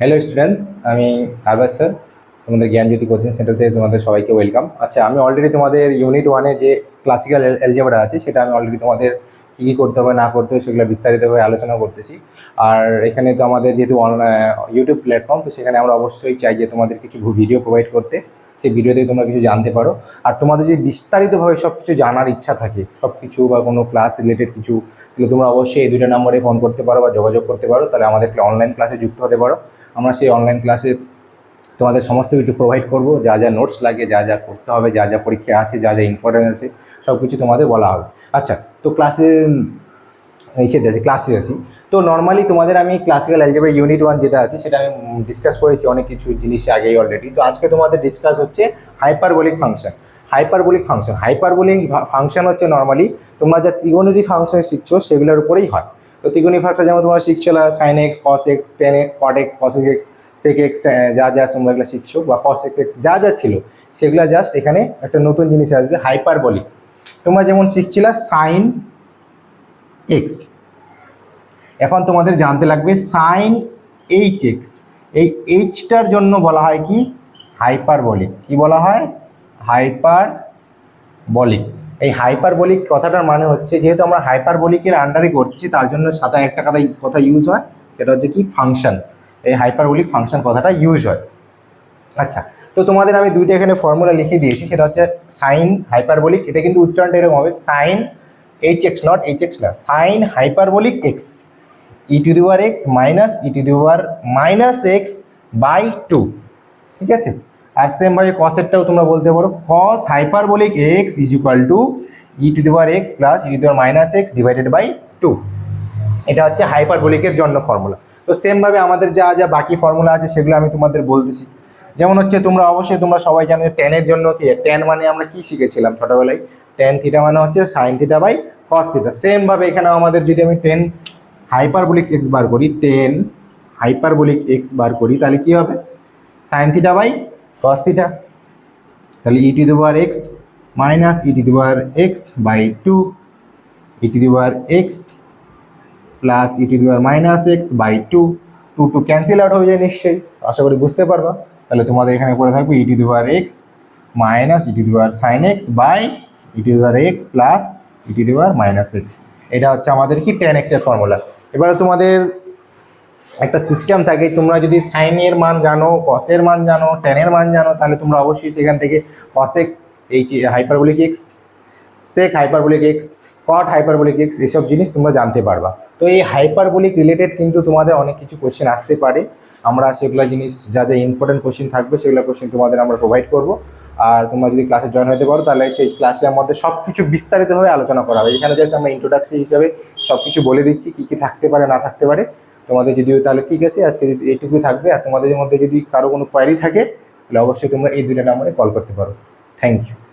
Hello students আমি আরবাস sir তোমাদের জ্ঞানজ্যোতি coaching সেন্টারতে তোমাদের সবাইকে ওয়েলকাম আচ্ছা আমি অলরেডি তোমাদের ইউনিট ওয়ানে যে ক্লাসিক্যাল অ্যালজেব্রা আছে, সেটা আমি অলরেডি তোমাদের কী কী করতে হবে, না করতে হবে, সেগুলো বিস্তারিতভাবে আলোচনা করতেছি। আর এখানে তো আমাদের যেহেতু ইউটিউব প্ল্যাটফর্ম তো সেখানে আমরা অবশ্যই চাই যে তোমাদের কিছু ভিডিও প্রোভাইড করতে। সেই ভিডিওতে তোমরা কিছু জানতে পারো। আর তোমাদের যে বিস্তারিতভাবে সব কিছু জানার ইচ্ছা থাকে সব কিছু বা কোনো ক্লাস রিলেটেড কিছু, তাহলে তোমরা অবশ্যই এই দুটো নম্বরে ফোন করতে পারো বা যোগাযোগ করতে পারো। তাহলে আমাদের অনলাইন ক্লাসে যুক্ত হতে পারো। আমরা সেই অনলাইন ক্লাসে তোমাদের সমস্ত কিছু প্রোভাইড করব। যা যা নোটস লাগে, যা যা করতে হবে, যা যা পরীক্ষা আছে, যা যা ইম্পর্টেন্ট আছে সব কিছু তোমাদের বলা হবে। আচ্ছা তো ক্লাসে এসে দেখি ক্লাসে আসি তো নর্মালি তোমাদের আমি ক্লাসিক্যাল অ্যালজেব্রা ইউনিট ওয়ান যেটা আছে, সেটা আমি ডিসকাস করেছি অনেক কিছু জিনিস আগেই অলরেডি তো আজকে তোমাদের ডিসকাস হচ্ছে hyperbolic function hyperbolic function hyperbolic function হচ্ছে নর্মালি তোমরা যা ত্রিগোণিতি ফাংশন শিখছো, সেগুলোর উপরেই হয়। তো ত্রিগোণী ফাংশন যেমন তোমরা শিখছিল sine x cos x tan x cot x cos x sec x যা যা তোমরা এগুলো শিখছো, বা কস এক্স এক্স যা যা ছিল, সেগুলো জাস্ট এখানে একটা নতুন জিনিস আসবে হাইপারবলিক তোমরা যেমন শিখছিলা সাইন এক্স এখন তোমাদের জানতে লাগবে সাইন এইচ এক্স এই এইচটার জন্য বলা হয় কি? হাইপারবলিক কি বলা হয়? হাইপার বলিক এই হাইপারবলিক কথাটার মানে হচ্ছে, যেহেতু আমরা হাইপারবলিকের আন্ডারে করছি, তার জন্য সাথে একটা কথা কথা ইউজ হয়, সেটা হচ্ছে কি? ফাংশন এই হাইপারবলিক ফাংশন কথাটা ইউজ হয়। আচ্ছা তো তোমাদের আমি দুইটা এখানে ফর্মুলা লিখে দিয়েছি, সেটা হচ্ছে সাইন হাইপারবলিক এটা কিন্তু উচ্চারণটা এরকম হবে sine H x not H x না sine hyperbolic x e to the power x minus e to the power minus x by two ঠিক আছে? আর সেমভাবে কসেরটাও তোমরা বলতে পারো। Cos hyperbolic x is equal to e to the power x plus e to the power minus x divided by two এটা হচ্ছে হাইপারবলিকের জন্য ফর্মুলা তো সেমভাবে আমাদের যা যা বাকি ফর্মুলা আছে সেগুলো আমি তোমাদের বলতেছি। যেমন হচ্ছে তোমরা অবশ্যই, তোমরা সবাই জানো টেনের জন্য কি টেন মানে আমরা কি শিখেছিলাম ছোটোবেলায়? টেন থিটা মানে হচ্ছে sine theta by cos theta সেমভাবে এখানে আমাদের যদি আমি টেন হাইপারবলিক এক্স বার করি টেন হাইপারবলিক এক্স বার করি, তাহলে কি হবে? Sine theta by cos theta তাহলে e to the power x minus e to the power x by two e to the power x plus e to the power minus x by two two two cancel out হয়ে যায় নিশ্চয়ই, আশা করি বুঝতে পারবা। তাহলে তোমাদের এখানে পড়ে থাকবে e to the power x minus e to the power sine x by e to x plus e to minus x এটা হচ্ছে আমাদের কি টেন এক্সের ফর্মুলা এবারে তোমাদের একটা সিস্টেম থাকে, তোমরা যদি সাইনের মান জানো কসের মান জানো টেনের মান জানো, তাহলে তোমরা অবশ্যই সেখান থেকে কসেক এই hyperbolic x sec hyperbolic x cot hyperbolic x এসব জিনিস তোমরা জানতে পারবা। তো এই হাইপারবলিক রিলেটেড কিন্তু তোমাদের অনেক কিছু কোশ্চেন আসতে পারে। আমরা সেগুলো জিনিস, যা যা ইম্পর্টেন্ট কোশ্চেন থাকবে, সেগুলো কোশ্চেন তোমাদের আমরা প্রোভাইড করব। আর তোমরা যদি ক্লাসে জয়েন হতে পারো, তাহলে সেই ক্লাসের মধ্যে সব কিছু বিস্তারিতভাবে আলোচনা করা হবে। এখানে জাস্ট আমরা ইন্ট্রোডাকশন হিসাবে সব কিছু বলে দিচ্ছি, কী কী থাকতে পারে, না থাকতে পারে। তোমাদের যদিও তাহলে ঠিক আছে, আজকে যদি এইটুকুই থাকবে। আর তোমাদের মধ্যে যদি কারও কোনো কোয়ারি থাকে, তাহলে অবশ্যই তোমরা এই দুটো নাম্বারে কল করতে পারো। Thank you